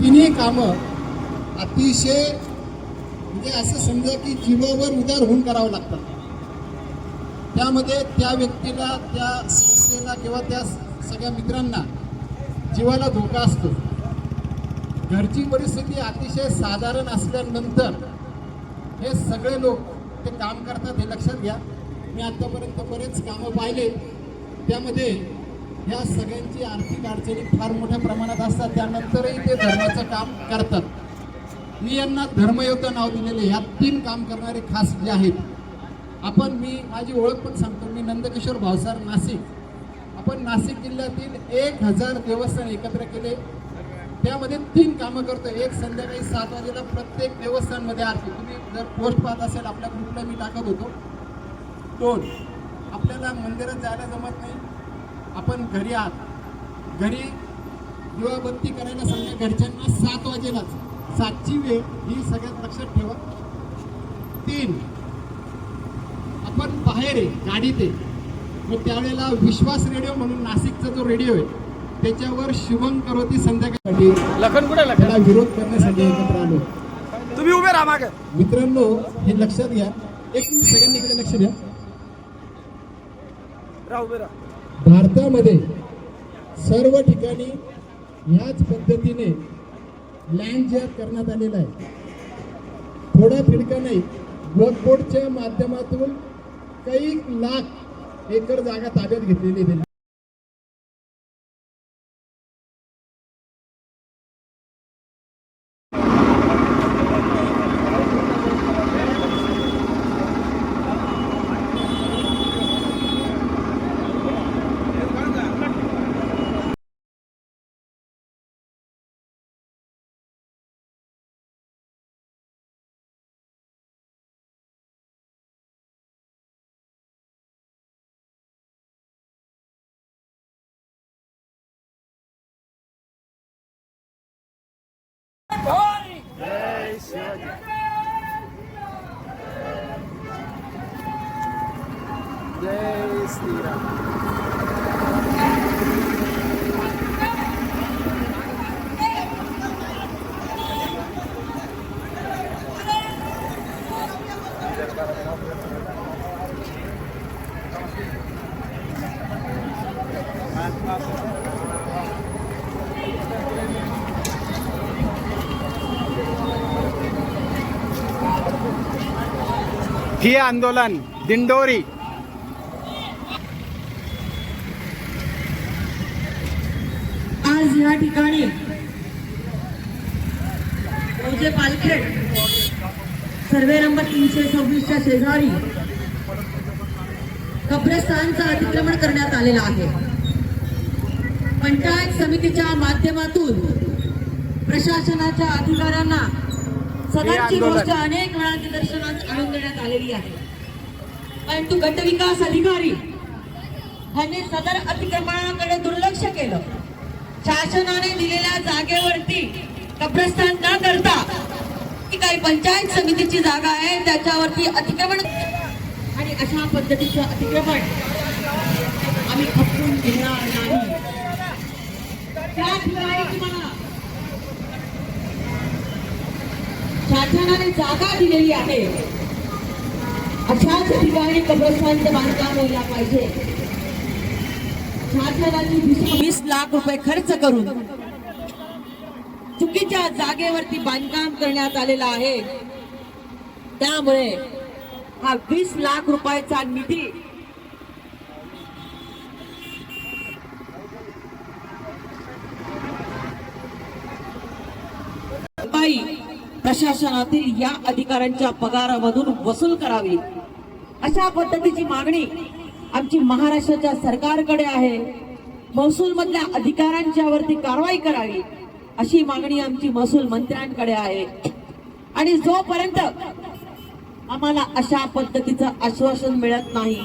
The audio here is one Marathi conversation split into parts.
तिन्ही कामं अतिशय म्हणजे असं समजा की जीवावर उदार होऊन करावं लागतात त्यामध्ये त्या व्यक्तीला त्या संस्थेला किंवा त्या सगळ्या मित्रांना जीवाला धोका असतो. घरची परिस्थिती अतिशय साधारण असल्यानंतर हे सगळे लोक ते काम करतात हे लक्षात घ्या. मी आतापर्यंत बरेच कामं पाहिले. त्यामध्ये ह्या सगळ्यांची आर्थिक अडचणी फार मोठ्या प्रमाणात असतात. त्यानंतरही ते धर्माचं काम करतात. मी यांना धर्मयोद्धा नाव दिलेले ह्या तीन काम करणारे खास जे आहेत आपण मी माझी ओळख पण सांगतो. मी नंदकिशोर भावसार नाशिक. आपण नाशिक जिल्ह्यातील एक हजार देवस्थान एकत्र केले. त्यामध्ये तीन कामं करतो. एक संध्याकाळी सात वाजेला प्रत्येक देवस्थानमध्ये आरती. तुम्ही जर पोस्ट पाहत असेल आपल्या ग्रुपला मी टाकत होतो. दोन आपल्याला मंदिरात जायला जमत नाही. आपण घरी आहात. घरी दिवाबत्ती करायला सांगा घरच्यांना सात वाजेलाच. सातची वेळ ही सगळ्यात लक्षात ठेवा. तीन. आपण बाहेर आहे गाडीत आहे. मग त्यावेळेला विश्वास रेडिओ म्हणून नाशिकचा जो रेडिओ आहे त्याच्यावर शुभम करोती संध्याकाळी लखन कुठे त्याला विरोध करण्यासाठी एकत्र आलो. तुम्ही उभे राहा मागे. मित्रांनो हे लक्षात घ्या. एक सगळ्यांनी इकडे लक्ष द्या. राहा उभे राहा. भारतामध्ये सर्व ठिकाणी ह्याच पद्धतीने लँड जॅक करण्यात आलेला आहे. थोडा फिडका नाही. वक्फ बोर्डच्या माध्यमातून काही लाख एकर जागा ताब्यात घेतलेली आहे हे आंदोलन दिंडोरी आज या ठिकाणी. मौजे पालखेड. सर्वे नंबर तीनशे सव्वीसच्या शेजारी कब्रस्थानचं अतिक्रमण करण्यात आलेलं आहे. पंचायत समितीच्या माध्यमातून प्रशासनाच्या अधिकाऱ्यांना सदरची आंदोलन. गोष्ट अनेक वेळा निदर्शनात आणून देण्यात आलेली आहे. परंतु गटविकास अधिकारी ह्यांनी सदर अतिक्रमणाकडे दुर्लक्ष केलं. शासनाने दिलेल्या जागेवरती कब्रस्थान न करता ही काही पंचायत समितीची जागा आहे त्याच्यावरती अतिक्रमण आणि अशा पद्धतीचं अतिक्रमण आम्ही खपवून घेणार नाही. त्या ठिकाणी तुम्हाला शासनाने जागा दिलेली आहे. अशाच ठिकाणी कब्रस्थानचं बांधकाम व्हायला पाहिजे. वीस लाख रुपये खर्च करून चुकीच्या जागेवरती बांधकाम करण्यात आलेलं आहे. त्यामुळे हा वीस लाख रुपयाचा निधी प्रशासनातील या अधिकाऱ्यांच्या पगारामधून वसूल करावी. अशा पद्धतीची मागणी आमची महाराष्ट्राच्या सरकारकडे आहे. महसूल मधल्या अधिकाऱ्यांच्या वरती कारवाई करावी अशी मागणी आमची महसूल मंत्र्यांकडे आहे. आणि जोपर्यंत आम्हाला अशा पद्धतीचं आश्वासन मिळत नाही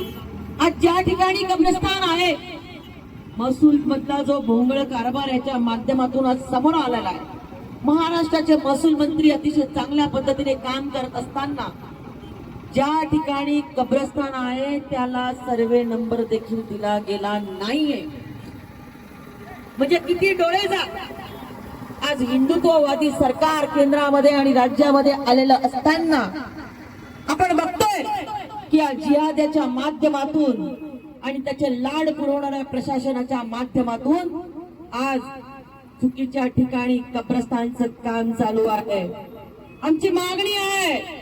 आज ज्या ठिकाणी कब्रस्तान आहे महसूल मधला जो भोंगळ कारभार याच्या माध्यमातून आज समोर आलेला आहे. महाराष्ट्राचे महसूल मंत्री अतिशय चांगल्या पद्धतीने काम करत असताना ज्या ठिकाणी कब्रस्तान आहे त्याला सर्वे नंबर देखील दिला गेला नाहीये. म्हणजे किती डोळे जा. आज हिंदुत्ववादी सरकार केंद्रामध्ये आणि राज्यामध्ये आलेलं असताना आपण बघतोय की या जिहाद्याच्या माध्यमातून आणि त्याचे लाड पुरवणाऱ्या प्रशासनाच्या माध्यमातून आज चुकीच्या ठिकाणी कब्रस्तानचं काम चालू आहे. आमची मागणी आहे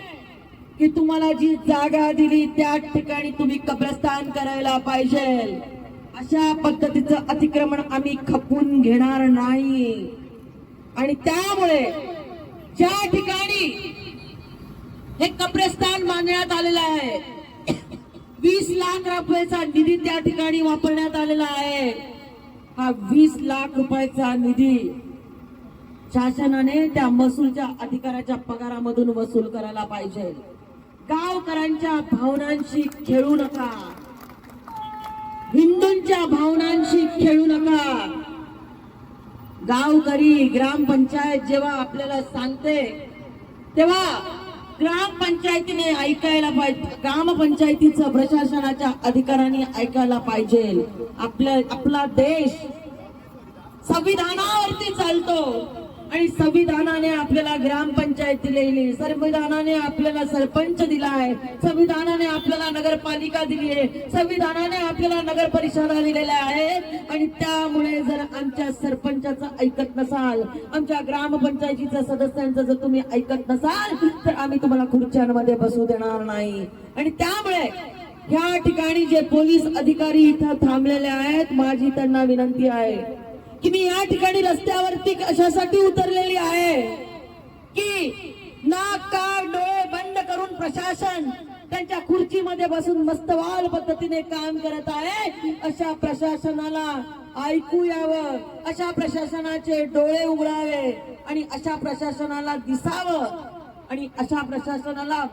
की तुम्हाला जी जागा दिली त्या ठिकाणी तुम्ही कब्रस्तान करायला पाहिजे. अशा पद्धतीचं अतिक्रमण आम्ही खपून घेणार नाही. आणि त्यामुळे ज्या ठिकाणी हे कब्रस्तान बांधण्यात आलेलं आहे वीस लाख रुपयाचा निधी त्या ठिकाणी वापरण्यात आलेला आहे. हा वीस लाख रुपयाचा निधी शासनाने त्या महसूलच्या अधिकाऱ्याच्या पगारामधून वसूल करायला पाहिजे. गावकऱ्यांच्या भावनांशी खेळू नका. हिंदूंच्या भावनांशी खेळू नका. गावकरी ग्रामपंचायत जेव्हा आपल्याला सांगते तेव्हा ग्रामपंचायतीने ऐकायला पाहिजे ग्रामपंचायतीचं प्रशासनाच्या अधिकाऱ्यांनी ऐकायला पाहिजे. आपल्या आपला देश संविधानावरती चालतो. आणि संविधानाने आपल्याला ग्रामपंचायत दिलेली संविधानाने आपल्याला सरपंच दिला आहे संविधानाने आपल्याला नगरपालिका दिली आहे संविधानाने आपल्याला नगर परिषदा दिलेल्या आहेत. आणि त्यामुळे जर आमच्या सरपंचाचं ऐकत नसाल आमच्या ग्रामपंचायतीच्या सदस्यांचं जर तुम्ही ऐकत नसाल तर आम्ही तुम्हाला खुर्च्यांमध्ये बसू देणार नाही. आणि त्यामुळे ह्या ठिकाणी जे पोलीस अधिकारी इथं थांबलेले आहेत माझी त्यांना विनंती आहे की मी या ठिकाणी रस्त्यावरती कशासाठी उतरलेली आहे? की नाक काळ डोळे बंद करून प्रशासन त्यांच्या खुर्चीमध्ये बसून मस्तवाल पद्धतीने काम करत आहे? अशा प्रशासनाला ऐकू यावं. अशा प्रशासनाचे डोळे उघडावे आणि अशा प्रशासनाला दिसावं. आणि अशा प्रशासनाला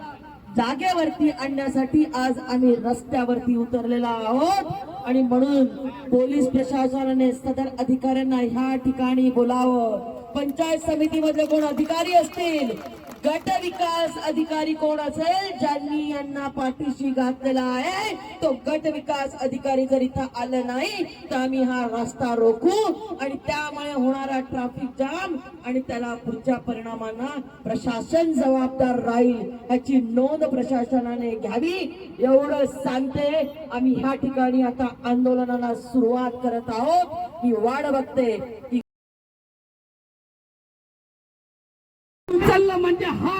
जागेवरती आणण्यासाठी आज आम्ही रस्त्यावरती उतरलेला आहोत. आणि म्हणून पोलीस प्रशासनाने सदर अधिकाऱ्यांना ह्या ठिकाणी बोलावं. पंचायत समितीमध्ये कोण अधिकारी असतील? गट विकास अधिकारी कोण असेल? ज्यांनी यांना पाठीशी घातलेला आहे तो गट विकास अधिकारी जर इथं आलं नाही तर आम्ही हा रस्ता रोखू आणि त्यामुळे होणारा ट्रॅफिक जाम आणि त्याला पुढच्या परिणामांना प्रशासन जबाबदार राहील याची नोंद प्रशासनाने घ्यावी. एवढं सांगते आम्ही ह्या ठिकाणी आता आंदोलनाला सुरुवात करत आहोत. मी वाढ बघते की उचललं म्हणजे हा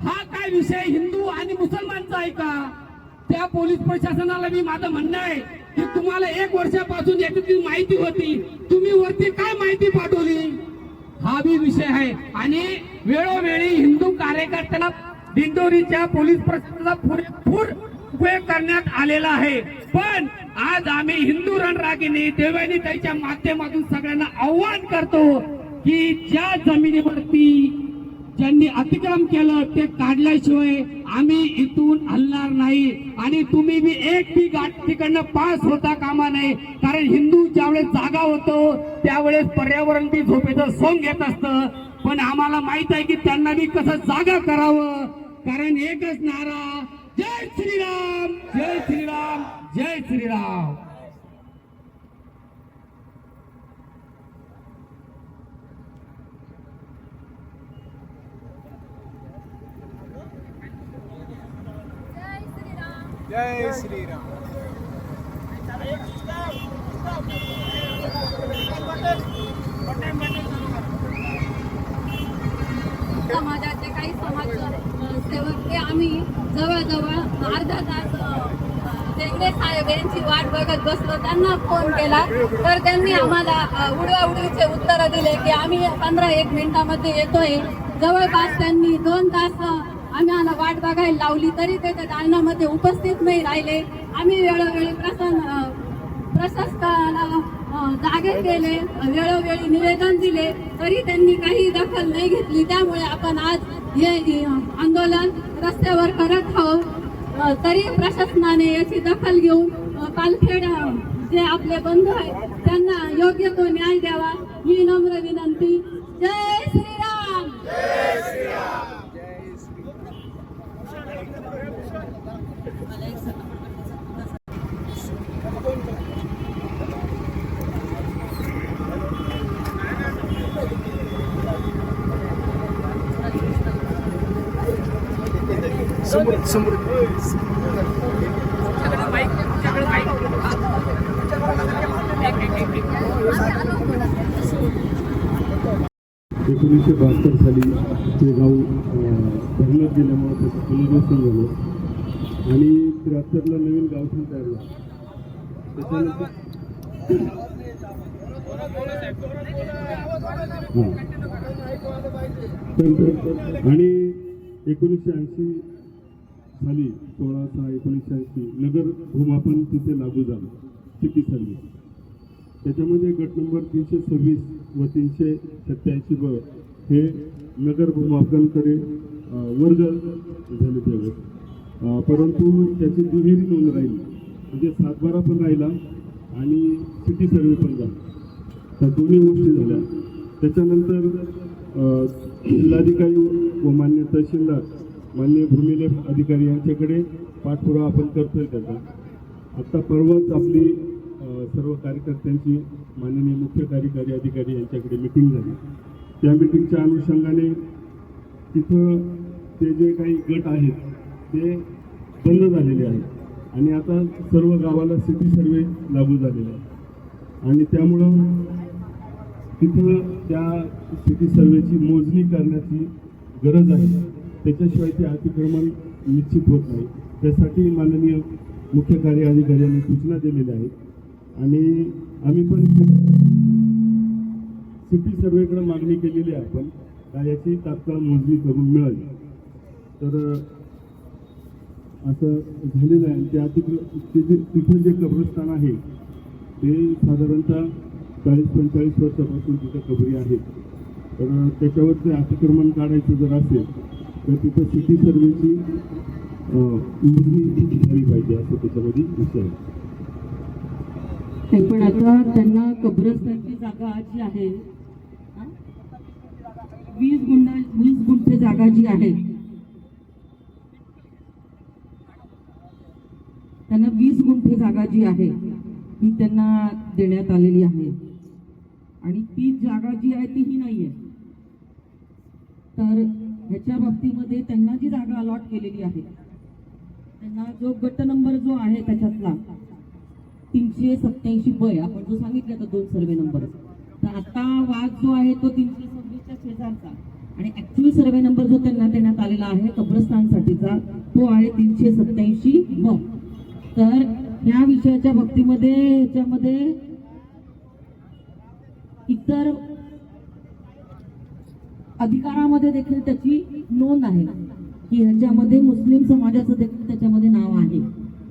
हा काय विषय हिंदू आणि मुसलमानचा आहे का? त्या पोलीस प्रशासनाला मी माझं म्हणणं आहे की तुम्हाला एक वर्षापासून याची माहिती होती. तुम्ही वरती काय माहिती पाठवली? हा बी विषय आहे. आणि वेळोवेळी हिंदू कार्यकर्त्याला दिंडोरीच्या पोलीस प्रशासनाचा पुरेपूर उपयोग करण्यात आलेला आहे. पण आज आम्ही हिंदू रणरागिनी देवानी त्याच्या माध्यमातून सगळ्यांना आव्हान करतो की ज्या जमिनीवरती ज्यांनी अतिक्रम केलं ते काढल्याशिवाय आम्ही इथून हलणार नाही. आणि तुम्ही बी एक बी गाठ तिकडनं पास होता कामा नये. कारण हिंदू ज्यावेळेस जागा होतो त्यावेळेस पर्यावरण बी झोपेचं सोंग घेत असतं. पण आम्हाला माहीत आहे की त्यांना बी कसं जागा करावं. कारण एकच नारा जय श्रीराम जय श्रीराम जय श्रीराम. जय श्रीराम. समाजाचे काही समाज सेवक ते आम्ही जवळजवळ अर्धा तास वेगळे साहेब यांची वाट बघत बसलो. त्यांना फोन केला. तर त्यांनी आम्हाला उडवा उडवाउडवीचे उत्तर दिले की आम्ही पंधरा एक मिनिटामध्ये येतोय. जवळपास त्यांनी दोन तास आम्ही आम्हाला वाट बघायला लावली तरी ते त्या दालनामध्ये उपस्थित नाही राहिले. आम्ही वेळोवेळी प्रसन अ, प्रशासकाला जागे केले वेळोवेळी निवेदन दिले. तरी त्यांनी काही दखल नाही घेतली. त्यामुळे आपण आज हे आंदोलन रस्त्यावर करत आहोत. तरी प्रशासनाने याची दखल घेऊन पालखेड जे आपले बंधू आहेत त्यांना योग्य तो न्याय द्यावा. ही नम्र विनंती. जय श्रीराम! समोर समोर. एकोणीसशे बहात्तर साली ते गाव धरणात गेल्यामुळे त्याचं पुनर्वसन झालं. आणि त्र्याहत्तरला नवीन गावठाण तयार झालं. त्याच्यानंतर हां. तर- तर- आणि एकोणीसशे ऐंशी साली सोळा सहा एकोणीसशे ऐंशी नगर भूमापन तिथे लागू झालं. City service. त्याच्यामध्ये गट नंबर तीनशे सव्वीस व तीनशे सत्याऐंशी ब हे नगर भूमापनकडे वर्ग झाले त्यावेळेस. परंतु त्याची दुहेरी नोंद राहिली. म्हणजे सातबारा पण राहिला आणि सिटी सर्वे पण झाला. त्या दोन्ही गोष्टी झाल्या. त्याच्यानंतर जिल्हाधिकारी व मान्य तहसीलदार मान्य भूमिलेख अधिकारी यांच्याकडे पाठपुरावा आपण करतोय त्याचा. आत्ता परवाच आपली सर्व कार्यकर्त्यांची माननीय मुख्य कार्यकारी अधिकारी यांच्याकडे मिटिंग झाली. त्या मिटिंगच्या अनुषंगाने तिथं ते जे काही गट आहेत ते बंद झालेले आहेत. आणि आता सर्व गावाला सिटी सर्वे लागू झालेला आहे आणि त्यामुळं तिथं त्या सिटी सर्वेची मोजणी करण्याची गरज आहे. त्याच्याशिवाय ते अतिक्रमण निश्चित होत नाही. त्यासाठी माननीय मुख्य कार्यअधिकाऱ्यांनी सूचना दिलेल्या आहेत. आणि आम्ही पण सिटी सर्वेकडे मागणी केलेली आहे आपण का याची तात्काळ मोजणी करून मिळाली तर असं झालेलं आहे. ते अतिक्र ते जे तिथं जे कब्रस्तान आहे ते साधारणतः चाळीस पंचेचाळीस वर्षापासून तिथं कबरी आहेत. तर त्याच्यावर ते अतिक्रमण काढायचं जर असेल तर तिथं सिटी सर्वेची अं, झाली पाहिजे असं त्याच्यामध्ये विषय आहे ते पण आता त्यांना कब्रस्तानची जागा जी आहे वीस गुंडा वीस गुंठे जागा जी आहे त्यांना वीस गुंठे जागा जी आहे ही त्यांना देण्यात आलेली आहे. आणि ती जागा जी आहे ती ही नाही आहे तर ह्याच्या बाबतीमध्ये त्यांना जी जागा अलॉट केलेली आहे त्यांना जो गट नंबर जो आहे त्याच्यातला तीनशे सत्याऐंशी बय आपण जो सांगितलं तर दोन सर्वे नंबर तर आता वाद जो आहे तो तीनशे सव्वीसच्या शेजारचा. आणि ऍक्च्युअल सर्वे नंबर जो त्यांना देण्यात आलेला आहे कब्रस्तानसाठीचा तो आहे तीनशे सत्याऐंशी ब तर ह्या विषयाच्या बाबतीमध्ये ह्याच्यामध्ये इतर अधिकारामध्ये देखील त्याची नोंद आहे. की ह्याच्यामध्ये मुस्लिम समाजाचं देखील त्याच्यामध्ये नाव आहे.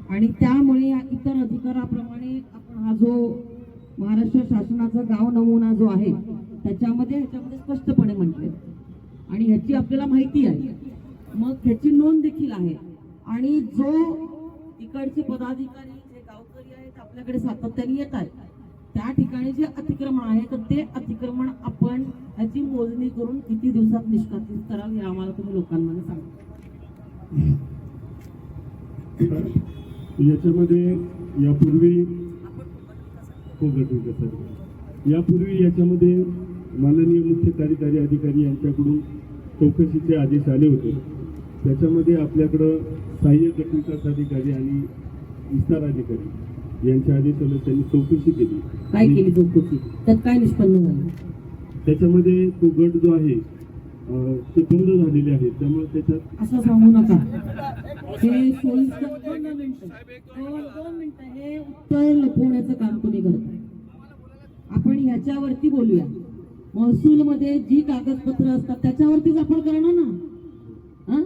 आणि त्यामुळे या इतर अधिकाराप्रमाणे आपण हा जो महाराष्ट्र शासनाचा गाव नमुना जो आहे त्याच्यामध्ये ह्याच्यामध्ये स्पष्टपणे म्हटले. आणि ह्याची आपल्याला माहिती आहे. मग ह्याची नोंद देखील आहे. आणि जो इकडचे पदाधिकारी जे गावकरी आहेत आपल्याकडे सातत्याने येत आहेत. त्या ठिकाणी जे अतिक्रमण आहे तर ते अतिक्रमण आपण याची मोजणी करून किती दिवसात निष्कासित कराल हे आम्हाला तुम्ही लोकांमध्ये सांगा. याच्यामध्ये यापूर्वी हो, हो, सर. यापूर्वी याच्यामध्ये माननीय मुख्य कार्यकारी अधिकारी यांच्याकडून चौकशीचे आदेश आले होते. त्याच्यामध्ये आपल्याकडं सहाय्यक गटविकास अधिकारी आणि विस्तार अधिकारी यांच्या आदेशाला त्यांनी चौकशी केली. काय केली चौकशी? त्यात काय निष्पन्न झालं? त्याच्यामध्ये तो गट जो आहे अं, ते बंद झालेले आहेत. त्यामुळे त्याच्यात असं सांगू नका. हे सोयीस्कर दोन मिनिटं दोन दोन मिनिटं हे उत्तर लपवण्याचं काम तुम्ही करताय आपण ह्याच्यावरती बोलूया. महसूल मध्ये जी कागदपत्र असतात त्याच्यावरतीच आपण करणार ना? हा?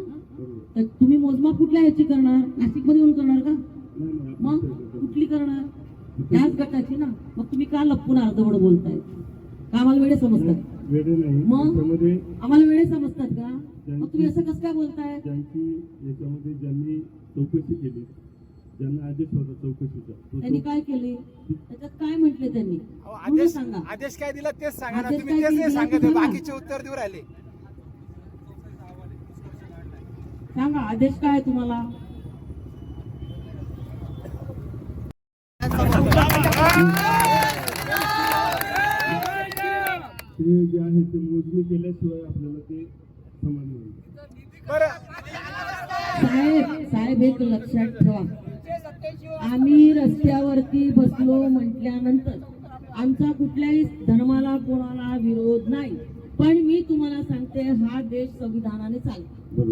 तर तुम्ही मोजमाप कुठल्या ह्याची करणार? नाशिकमध्ये येऊन करणार का? मग. कुठली करणार? त्याच गटाची ना. मग तुम्ही का लपवून अर्धवड बोलताय? का आम्हाला वेळे समजतात? मग? आम्हाला वेळे समजतात का? मग तुम्ही असं कसं काय बोलताय? ज्यांची याच्यामध्ये ज्यांनी चौकशी केली ज्यांना आदेश होता चौकशीचा तो त्यांनी काय केले? त्याच्यात काय म्हटले त्यांनी? आदेश सांगा. आदेश काय दिला तेच सांगा ना तुम्ही तेच नाही सांगत. बाकीचे उत्तर देऊ राहिले. सांगा आदेश काय आहे तुम्हाला? ते जे आहे ते मोजणी केल्याशिवाय आपल्याला ते बरं. साहेब साहेब एक लक्षात ठेवा. आम्ही रस्त्यावरती बसलो म्हटल्यानंतर आमचा कुठल्याही धर्माला कोणाला विरोध नाही. पण मी तुम्हाला सांगते हा देश संविधानाने चालतो.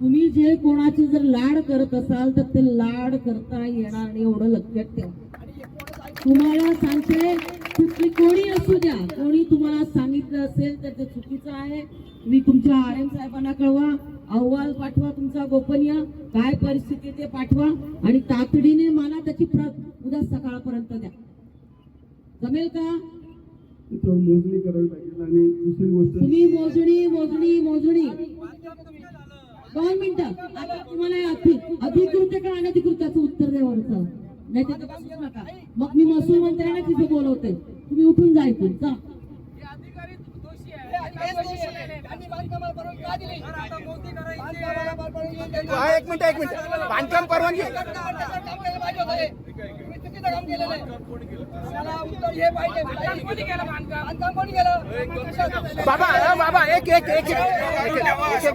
तुम्ही जे कोणाचे जर लाड करत असाल तर ते लाड करता येणार नाही एवढं लक्षात ठेवा. तुम्हाला सांगते कुठली कोणी असू द्या कोणी तुम्हाला सांगितलं असेल तर ते चुकीचं आहे. मी तुमच्या आर एम साहेबांना कळवा अहवाल पाठवा तुमचा गोपनीय काय परिस्थिती ते पाठवा आणि तातडीने मला त्याची प्रत उद्या सकाळपर्यंत द्या. जमेल का? मोजणी करावी लागेल आणि दुसरी गोष्ट तुम्ही मोजणी मोजणी मोजणी. दोन मिनिटं. आता तुम्हाला अधि- अधिकृत का अनधिकृताचं उत्तर द्यावरचं नाही तर बसूच नका मग मी महसूल मंत्र्यांना तिथे बोलवते तुम्ही उठून जायचं जा हा एक मिनिट एक मिनिट बांधकाम परवानगी बाबा हा, बाबा एक एक एक एक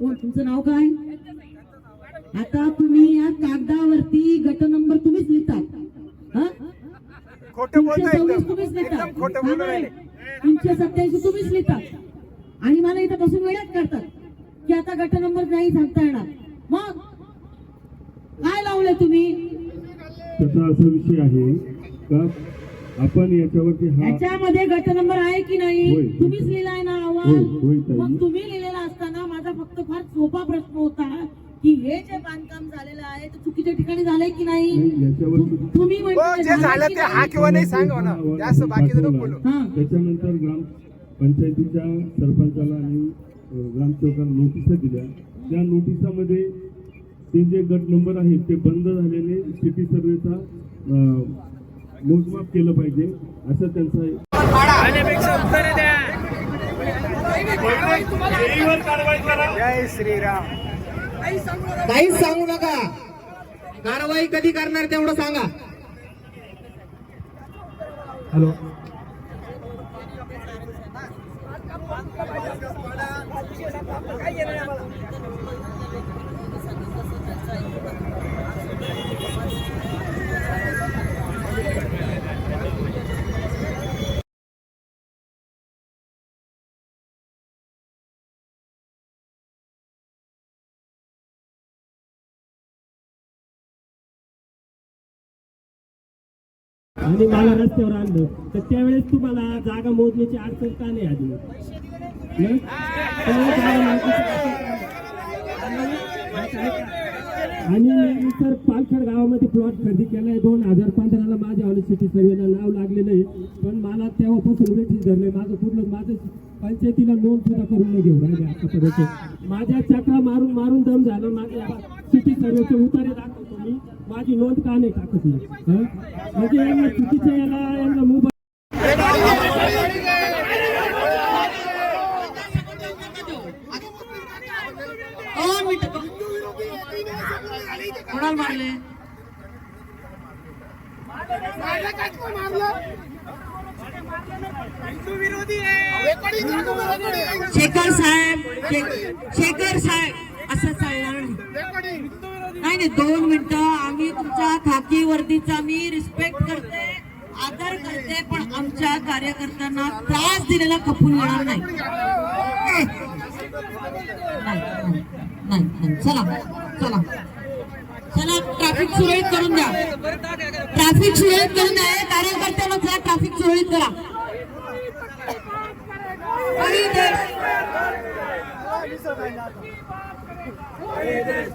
कोण तुमचं नाव काय? आता तुम्ही या कागदावरती गट नंबर तुम्हीच लिहितात हा? तुम्हीच लिहितात तीनशे सत्याऐंशी तुम्हीच लिहितात आणि मला इथं बसून वेळात करतात की आता गट नंबर नाही सांगता येणार. मग काय लावलं तुम्ही? त्याचा असा विषय आहे का? आपण याच्यावरती हा याच्यामध्ये गट नंबर आहे की नाही. तुम्हीच लिहिलाय ना अहवाल. मग तुम्ही फक्त फार सोपा प्रश्न होता की हे जे बांधकाम झालेलं आहे ते चुकीच्या ठिकाणी झालंय की नाही? तुम्ही हो म्हणजे जे झालं ते हा किंवा नाही सांगा ना. जास्त बाकी नको बोलू हा. त्याच्यानंतर ग्राम पंचायतीच्या सरपंचाला आणि अ, ग्रामसेवकाला नोटिसा दिल्या. त्या नोटिसामध्ये ते जे गट नंबर आहेत ते बंद झालेले सिटी सर्वेचा मोजमाप केलं पाहिजे असं त्यांचा जय श्रीराम. काहीच सांगू नका. कारवाई कधी करणार तेवढं सांगा. हॅलो. आणि मला रस्त्यावर आणलं. तर त्यावेळेस तुम्हाला जागा मोजण्याची अडचण का नाही आली? आणि सर पालखेड गावामध्ये प्लॉट खरेदी केलाय. दोन हजार पंधराला माझ्या सिटी सर्वेला नाव लागलेलं आहे पण मला तेव्हापासून वेठीस धरलंय. माझं कुठलं माझं पंचायतीला नोंद सुद्धा करून नाही घेऊ राहिले आतापर्यंत. माझ्या चक्रा मारून मारून दम झालं. माझ्या सिटी सर्वेचे उतारे दाखव. माझी नोंद का नाही टाकत मी? म्हणजे यांना चुकीच्या याला यांना मोबाईल कोणाला मारले? शेखर साहेब शेखर साहेब असं चालणार नाही नाही दोन मिनिटं. आम्ही तुमच्या खाकी वर्दीचा मी रिस्पेक्ट करते आदर करते पण आमच्या कार्यकर्त्यांना त्रास दिलेला खपून येणार नाही. नाही, चला चला. चला ट्रॅफिक सुरळीत करून द्या. ट्रॅफिक सुरळीत करून द्या. कार्यकर्त्यांना चला ट्रॅफिक सुरळीत करा. आणि देश